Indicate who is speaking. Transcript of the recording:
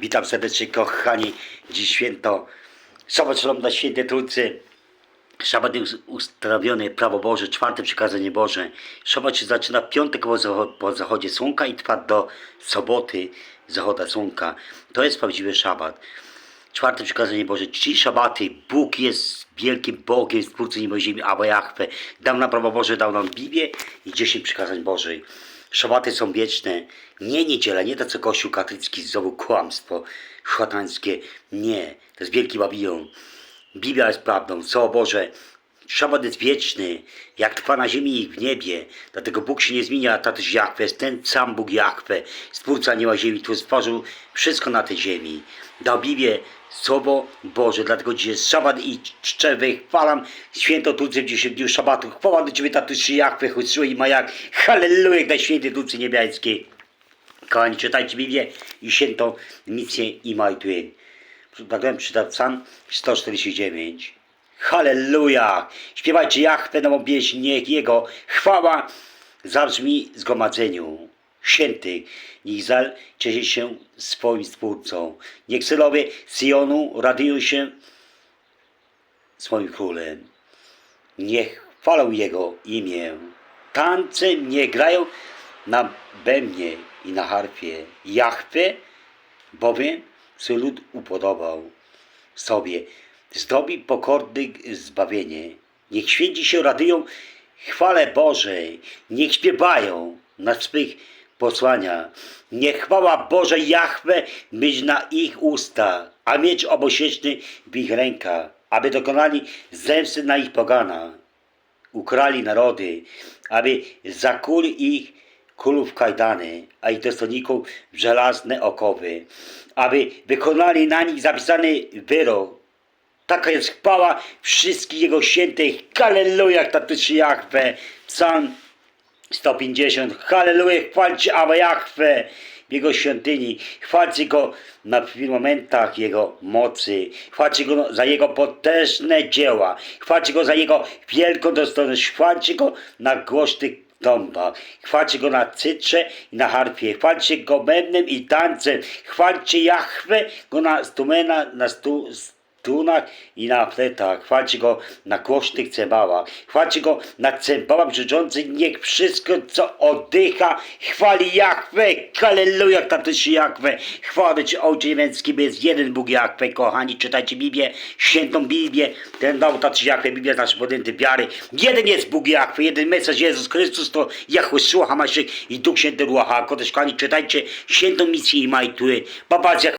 Speaker 1: Witam serdecznie kochani. Dziś święto Szabat Shalom dla Świętej Trójcy. Szabat jest ustanowiony prawo Boże, czwarte przykazanie Boże. Szabat się zaczyna w piątek po, zacho- po zachodzie słonka i trwa do soboty zachodu słonka. To jest prawdziwy szabat. Czwarte przykazanie Boże. Czci szabaty. Bóg jest wielkim Bogiem, stwórcą niebo ziemi, Abba Jahwe. Dał nam prawo Boże, dał nam Biblię i dziesięć przykazań Bożych. Szabaty są wieczne. Nie niedziela, nie to co Kościół katolicki znowu kłamstwo szatańskie. Nie, to jest wielki Babilon. Biblia jest prawdą. Słowo Boże, Szabat jest wieczny, jak trwa na ziemi i w niebie. Dlatego Bóg się nie zmienia, a tatuś Jahwe jest ten sam Bóg Jahwe, stwórca nieba ziemi, który stworzył wszystko na tej ziemi. Dał Biblię, Słowo Boże, dlatego dzisiaj jest szabat i czczę, wychwalam święto Trójcy w dzisiejszym dniu szabatu. Chwała do Ciebie, tatuś Jahwe, chwyciło i majak. Halleluja, na świętej Trójcy Niebiańskiej. Kochani, czytajcie Biblię i świętą misję i majtuję. Tak czytał Psalm 149. Halleluja! Śpiewajcie Jachwę nową pieśń, niech Jego chwała zabrzmi zgromadzeniu świętych. Niech Izrael cieszy się swoim Stwórcą. Niech synowie Syjonu radują się swoim królem. Niech chwalą Jego imię. Tance niech grają na bębnie i na harfie. Jachwę bowiem swój lud upodobał sobie. Zdobi pokornych zbawienie. Niech święci się radują chwale Bożej. Niech śpiewają na swych posłania. Niech chwała Boże Jahwe być na ich ustach, a miecz obosieczny w ich rękach, aby dokonali zemsty na ich pogana ukrali narody, aby zakuli ich królów kajdany, a ich dostojników w żelazne okowy, aby wykonali na nich zapisany wyrok. Taka jest chwała wszystkich Jego świętych. Halleluja, tatuszy Jahwe. Psalm 150. Halleluja, chwalcie Abba Jahwe w Jego świątyni. Chwalcie Go na momentach Jego mocy. Chwalcie Go za Jego potężne dzieła. Chwalcie Go za Jego wielką dostojność. Chwalcie Go na głośnych trąbach. Chwalcie Go na cytrze i na harfie. Chwalcie Go bębnem i tańcem. Chwalcie Jahwe Go na stumena, na stu, strunach i na fletach. Chwalcie Go na głośnych cembałach. Chwalcie Go na cembałach brzydzących. Niech wszystko, co oddycha, chwali Jahwe. Halleluja, tatusi Jahwe. Chwała Ci, Ojcze Niemiecki, by jest jeden Bóg Jahwe. Kochani, czytajcie Biblię, świętą Biblię. Ten dał tatusi Jahwe, Biblia nasz podjęty wiary. Jeden jest Bóg Jahwe, jeden Mesjasz Jezus Chrystus, to Jahwe Hamaszyk i Duch Święty Ruacha. Kochani, czytajcie świętą misję i majtury. Babazja